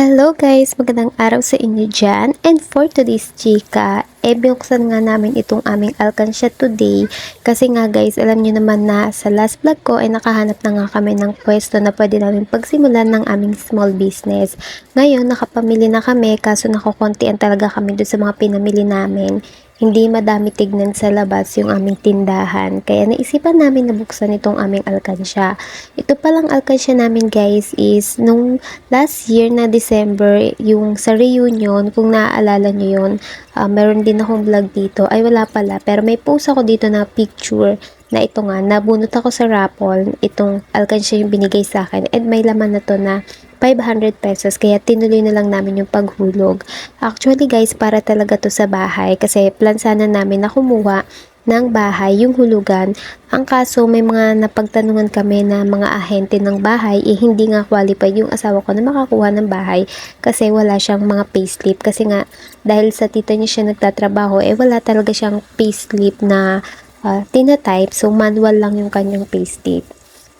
Hello guys! Magandang araw sa inyo dyan. And for today's chika, eh binuksan nga namin itong aming alkansya today. Kasi nga guys, alam nyo naman na sa last vlog ko ay nakahanap na nga kami ng pwesto na pwede namin pagsimulan ng aming small business. Ngayon, nakapamili na kami kaso nakukuntian talaga kami doon sa mga pinamili namin hindi madami tignan sa labas yung aming tindahan. Kaya naisipan namin na buksan itong aming alkansya. Ito palang alkansya namin guys is nung last year na December, yung sa reunion, kung naaalala nyo yun, uh, meron din akong vlog dito. Ay wala pala, pero may post ako dito na picture na ito nga, nabunot ako sa raffle, itong alkansya yung binigay sa akin, and may laman na to na 500 pesos kaya tinuloy na lang namin yung paghulog. Actually guys, para talaga to sa bahay kasi plan sana namin na kumuha ng bahay, yung hulugan. Ang kaso, may mga napagtanungan kami na mga ahente ng bahay, eh hindi nga qualified yung asawa ko na makakuha ng bahay kasi wala siyang mga payslip. Kasi nga, dahil sa tita niya siya nagtatrabaho, eh wala talaga siyang payslip na uh, tinatype. So, manual lang yung kanyang payslip.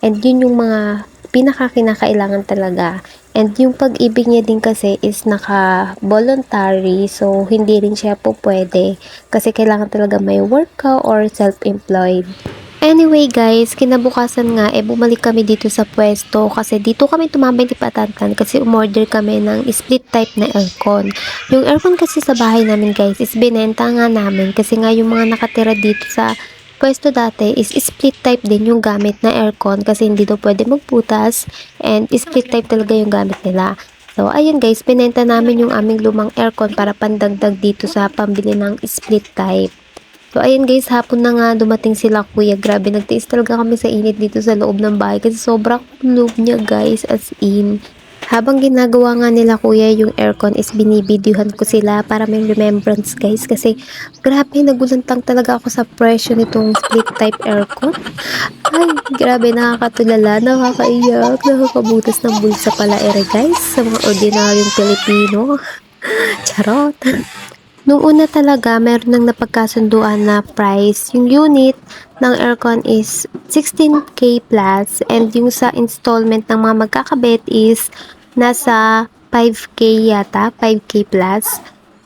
And yun yung mga pinakakinakailangan talaga. And yung pag-ibig niya din kasi is naka-voluntary, so hindi rin siya po pwede kasi kailangan talaga may work ka or self-employed. Anyway guys, kinabukasan nga eh bumalik kami dito sa pwesto kasi dito kami tumambay ni Patantan kasi umorder kami ng split type na aircon. Yung aircon kasi sa bahay namin guys is binenta nga namin kasi nga yung mga nakatira dito sa pwesto dati is split type din yung gamit na aircon kasi hindi daw pwede magputas and split type talaga yung gamit nila. So, ayun guys, pinenta namin yung aming lumang aircon para pandagdag dito sa pambili ng split type. So, ayun guys, hapon na nga dumating sila kuya. Grabe, nagtiis talaga kami sa init dito sa loob ng bahay kasi sobrang loob niya guys, as in. Habang ginagawa nga nila kuya yung aircon is binibidyohan ko sila para may remembrance guys kasi grabe nagulantang talaga ako sa presyo nitong split type aircon. Ay grabe nakakatulala, nakakaiyak, nakakabutas ng bulsa pala ere guys sa mga ordinaryong Pilipino. Charot. Nung una talaga, meron nang napagkasunduan na price. Yung unit ng aircon is 16k plus and yung sa installment ng mga magkakabit is nasa 5k yata, 5k plus.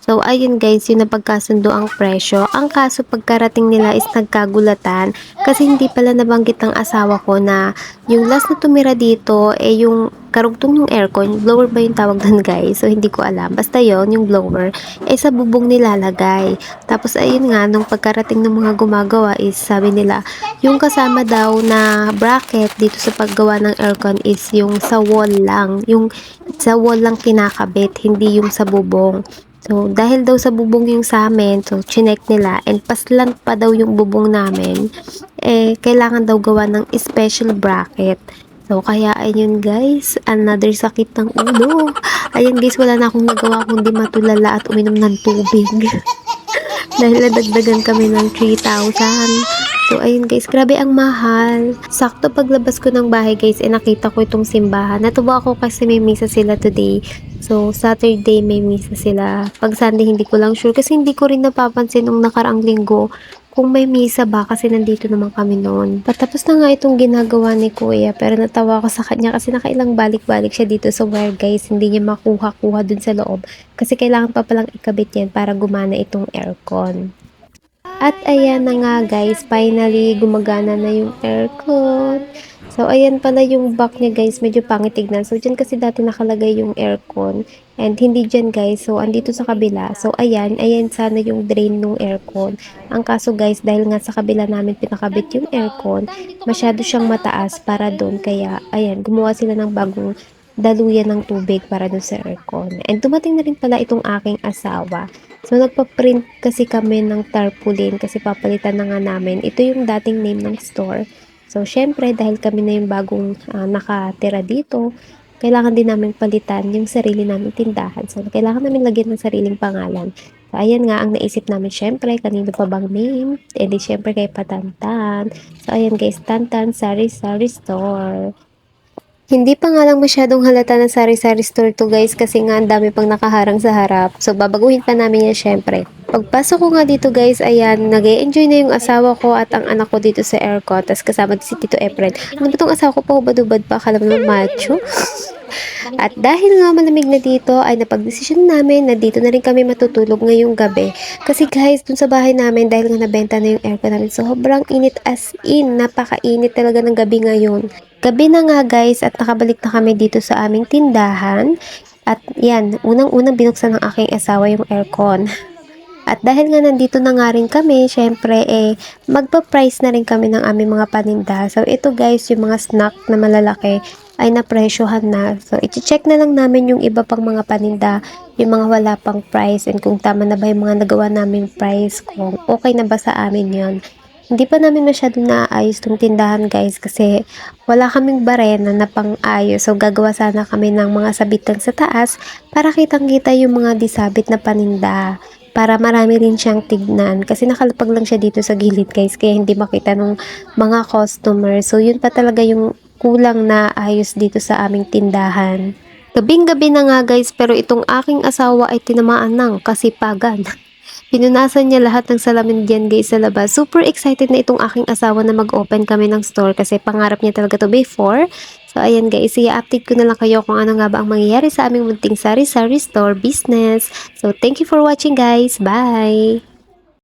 So, ayun guys, yung napagkasundo ang presyo. Ang kaso pagkarating nila is nagkagulatan kasi hindi pala nabanggit ng asawa ko na yung last na tumira dito, eh yung karugtong yung aircon, blower ba yung tawag doon guys? So, hindi ko alam. Basta yon yung blower, eh sa bubong nilalagay. Tapos, ayun nga, nung pagkarating ng mga gumagawa is sabi nila, yung kasama daw na bracket dito sa paggawa ng aircon is yung sa wall lang. Yung sa wall lang kinakabit, hindi yung sa bubong. So, dahil daw sa bubong yung sa amin, so, chinek nila, and paslan pa daw yung bubong namin, eh, kailangan daw gawa ng special bracket. So, kaya, ayun guys, another sakit ng ulo. Ayun guys, wala na akong nagawa kundi matulala at uminom ng tubig. dahil nadagdagan kami ng 3,000. So, ayun guys, grabe ang mahal. Sakto paglabas ko ng bahay guys, eh nakita ko itong simbahan. Natuwa ako kasi may misa sila today. So, Saturday may misa sila. Pag Sunday, hindi ko lang sure. Kasi hindi ko rin napapansin nung nakaraang linggo kung may misa ba kasi nandito naman kami noon. Patapos na nga itong ginagawa ni kuya pero natawa ko sa kanya kasi nakailang balik-balik siya dito sa wire guys. Hindi niya makuha-kuha dun sa loob kasi kailangan pa palang ikabit yan para gumana itong aircon. At ayan na nga guys, finally gumagana na yung aircon. So ayan pala yung back niya guys, medyo pangit tignan. So dyan kasi dati nakalagay yung aircon. And hindi dyan guys, so andito sa kabila. So ayan, ayan sana yung drain ng aircon. Ang kaso guys, dahil nga sa kabila namin pinakabit yung aircon, masyado siyang mataas para doon. Kaya ayan, gumawa sila ng bagong daluyan ng tubig para doon sa aircon. And dumating na rin pala itong aking asawa. So, nagpa-print kasi kami ng tarpaulin kasi papalitan na nga namin. Ito yung dating name ng store. So, syempre, dahil kami na yung bagong uh, nakatira dito, kailangan din namin palitan yung sarili namin tindahan. So, kailangan namin lagyan ng sariling pangalan. So, ayan nga ang naisip namin, syempre, kanino pa bang name? E di, syempre, kay Patantan. So, ayan guys, Tantan Sari Sari Store. Hindi pa nga lang masyadong halata ng sari-sari store to guys kasi nga ang dami pang nakaharang sa harap. So babaguhin pa namin yan syempre. Pagpasok ko nga dito guys, ayan, nag enjoy na yung asawa ko at ang anak ko dito sa aircon. Tapos kasama si Tito Efren. Ano ba itong asawa ko pa, hubad-hubad pa, akala mo macho. At dahil nga malamig na dito, ay napagdesisyon namin na dito na rin kami matutulog ngayong gabi. Kasi guys, dun sa bahay namin, dahil nga nabenta na yung aircon namin, sobrang init as in, napakainit talaga ng gabi ngayon. Gabi na nga guys, at nakabalik na kami dito sa aming tindahan. At yan, unang-unang binuksan ng aking asawa yung aircon. At dahil nga nandito na nga rin kami, syempre eh, magpa-price na rin kami ng aming mga paninda. So ito guys, yung mga snack na malalaki ay napresyohan na. So i-check na lang namin yung iba pang mga paninda, yung mga wala pang price and kung tama na ba yung mga nagawa namin price, kung okay na ba sa amin yon hindi pa namin masyado naayos tong tindahan guys kasi wala kaming barena na pang-ayos. So gagawa sana kami ng mga sabitan sa taas para kitang-kita yung mga disabit na paninda para marami rin siyang tignan kasi nakalapag lang siya dito sa gilid guys kaya hindi makita ng mga customer so yun pa talaga yung kulang na ayos dito sa aming tindahan gabing gabi na nga guys pero itong aking asawa ay tinamaan ng kasipagan Pinunasan niya lahat ng salamin diyan guys sa labas. Super excited na itong aking asawa na mag-open kami ng store kasi pangarap niya talaga to before. So ayan guys, i-update ko na lang kayo kung ano nga ba ang mangyayari sa aming munting sari-sari store business. So thank you for watching guys. Bye!